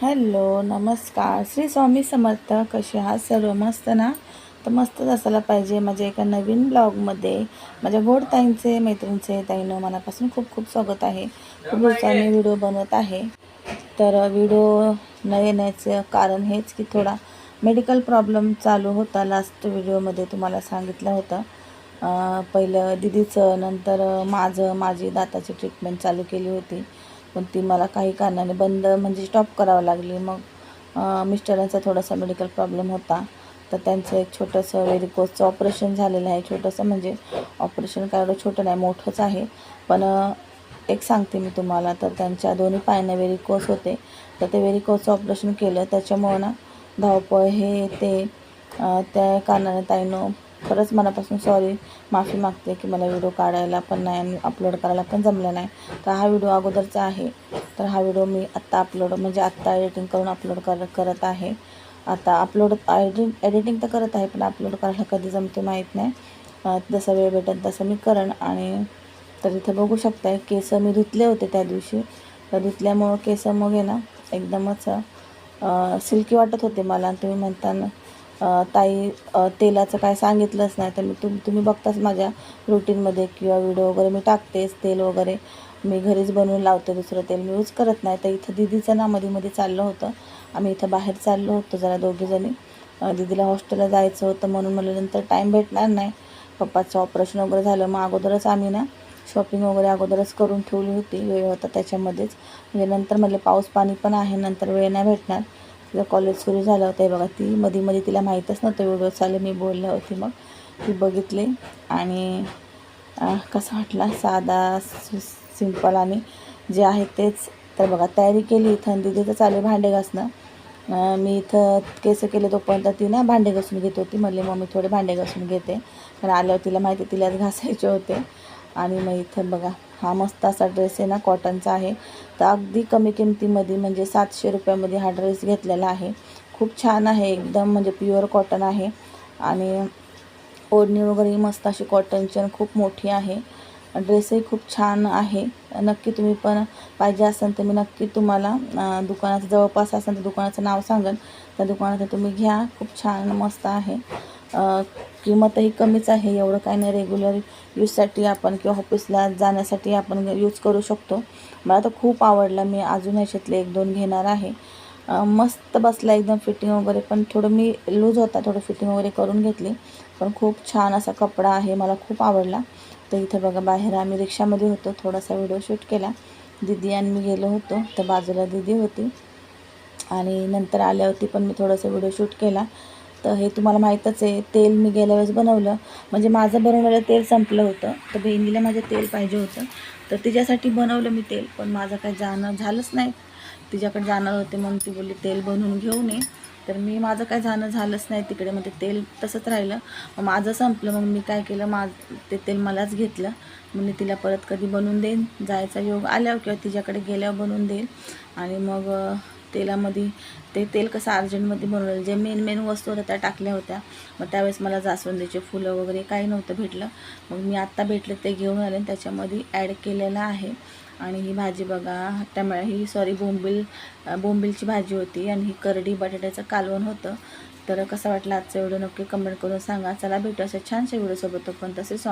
Hello नमस्कार. श्री स्वामी समर्थ कसे आहात सर्व? मस्त ना? तर मस्तच असायला पाहिजे. माझ्या एका नवीन ब्लॉगमध्ये माझ्या गोड ताईंचे मैत्रिणीचे ताईनं मनापासून खूप खूप स्वागत आहे. खूप दिवसांनी व्हिडिओ बनवत आहे. तर व्हिडिओ न येण्याचं कारण हेच की थोडा मेडिकल प्रॉब्लेम चालू होता लास्ट व्हिडिओमध्ये तुम्हाला सांगितलं होतं. पहिलं दिदीचं नंतर माझं माझी दाताची ट्रीटमेंट चालू केली होती. पण ती मला काही कारणाने बंद म्हणजे स्टॉप करावं लागली. मग मिस्टरांचा थोडासा मेडिकल प्रॉब्लेम होता. तर त्यांचं एक छोटंसं वेरिकोजचं ऑपरेशन झालेलं आहे. छोटंसं म्हणजे ऑपरेशन काय एवढं छोटं नाही मोठंच आहे. पण एक सांगते मी तुम्हाला. तर त्यांच्या दोन्ही पायांना वेरिकोस होते. तर ते वेरिकोसचं ऑपरेशन केलं. त्याच्यामुळं ना धावपळ हे ते त्या कारणाने ताईनं खरंच मनापासून सॉरी माफी मागते की मला व्हिडिओ काढायला पण नाही आणि अपलोड करायला पण जमलं नाही. तर हा व्हिडिओ अगोदरचा आहे तर हा व्हिडिओ मी आत्ता अपलोड म्हणजे आत्ता एडिटिंग करून अपलोड कर करत आहे. आता अपलोड एडिट एडिटिंग तर करत आहे पण अपलोड करायला कधी जमते माहीत नाही. जसं जसा वेळ भेटेल तसं मी करण आणि तर इथे बघू शकताय केस मी धुतले होते त्या दिवशी. तर धुतल्यामुळं केस मग आहे ना एकदमच सिल्की वाटत होते मला. आणि तुम्ही म्हणताना ताई तेलाचं काय सांगितलंच नाही तर मी तुम तुम्ही बघताच माझ्या रुटीनमध्ये किंवा व्हिडिओ वगैरे मी टाकतेच तेल वगैरे. मी घरीच बनवून लावते दुसरं तेल मी यूज करत नाही. तर इथं दिदीचं ना मध्ये मध्ये चाललं होतं. आम्ही इथं बाहेर चाललो होतो जरा दोघीजणी. दिदीला हॉस्टेलला जायचं होतं म्हणून मला नंतर टाईम भेटणार नाही. पप्पाचं ऑपरेशन वगैरे झालं. मग अगोदरच आम्ही ना शॉपिंग वगैरे अगोदरच करून ठेवली होती. वेळ होता त्याच्यामध्येच. म्हणजे नंतर मला पाऊस पाणी पण आहे नंतर वेळ नाही भेटणार. तिचं कॉलेज सुरू झालं होतं. बघा ती मध्ये मध्ये तिला माहीतच नव्हतं व्हिडिओ चालू मी बोलले होती मग. ती बघितली आणि कसं वाटला? साधा सिंपल आणि जे आहे तेच. तर बघा तयारी केली इथं दिदी तर चालू भांडे घासणं मी इथं केस केले तोपर्यंत ती ना भांडे घासून घेत होती. म्हणले मम्मी थोडे भांडे घासून घेते. कारण आल्यावर तिला माहिती तिलाच घासायचे होते. आणि मग इथं बघा हा मस्त असा ड्रेस आहे ना कॉटनचा आहे. तर अगदी कमी किमतीमध्ये म्हणजे सातशे रुपयामध्ये हा ड्रेस घेतलेला आहे. खूप छान आहे एकदम म्हणजे प्युअर कॉटन आहे. आणि ओढणी वगैरे मस्त अशी कॉटनची आणि खूप मोठी आहे. ड्रेसही खूप छान आहे. नक्की तुम्ही पण पाहिजे असेल तर मी नक्की तुम्हाला दुकानाचं जवळपास असेल तर दुकानाचं नाव सांगेन. त्या दुकानात तुम्ही घ्या. खूप छान मस्त आहे. किंमतही कमीच आहे. एवढं काही नाही. रेग्युलर यूजसाठी आपण किंवा ऑफिसला जाण्यासाठी आपण यूज करू शकतो. मला तर खूप आवडला. मी अजून ह्याच्यातले एक दोन घेणार आहे. मस्त बसला एकदम फिटिंग वगैरे. पण थोडं मी लूज होता. थोडं फिटिंग वगैरे करून घेतली. पण खूप छान असा कपडा आहे. मला खूप आवडला. तर इथं बघा बाहेर आम्ही रिक्षामध्ये होतो. थोडासा व्हिडिओ शूट केला. दिदी आणि मी गेलो होतो. तर बाजूला दिदी होती. आणि नंतर आल्यावरती पण मी थोडासा व्हिडिओ शूट केला. तर हे तुम्हाला माहीतच आहे तेल मी गेल्या वेळेस बनवलं. म्हणजे माझं बनवलेलं तेल संपलं होतं. तर बहिणीला माझं तेल पाहिजे होतं. तर तिच्यासाठी बनवलं मी तेल पण माझं काही जाणं झालंच नाही. तिच्याकडे जाणार होते म्हणून ती बोलली तेल बनवून घेऊन ये तर मी माझं काय जाणं झालंच नाही तिकडे मग ते तेल तसंच राहिलं. मग माझं संपलं मग मी काय केलं माझ ते तेल मलाच घेतलं. मग मी तिला परत कधी बनवून देईन जायचा योग आल्यावर किंवा तिच्याकडे गेल्यावर बनवून देईल आणि मग तेलामध्ये ते तेल कसं अर्जंटमध्ये बनवलेलं जे मेन मेन वस्तू होत्या त्या टाकल्या होत्या. मग त्यावेळेस मला जास्वंदीचे फुलं वगैरे काही नव्हतं भेटलं. मग मी आत्ता भेटलं ते घेऊन आले आणि त्याच्यामध्ये ॲड केलेलं आहे. आणि ही भाजी बघा टमॅ ही सॉरी बोंबील बोंबीलची भाजी होती आणि ही करडी बटाट्याचं कालवण होतं. तर कसं वाटलं आजचं व्हिडिओ नक्की कमेंट करून सांगा. चला भेटू अशा छानशा व्हिडिओसोबत पण तसे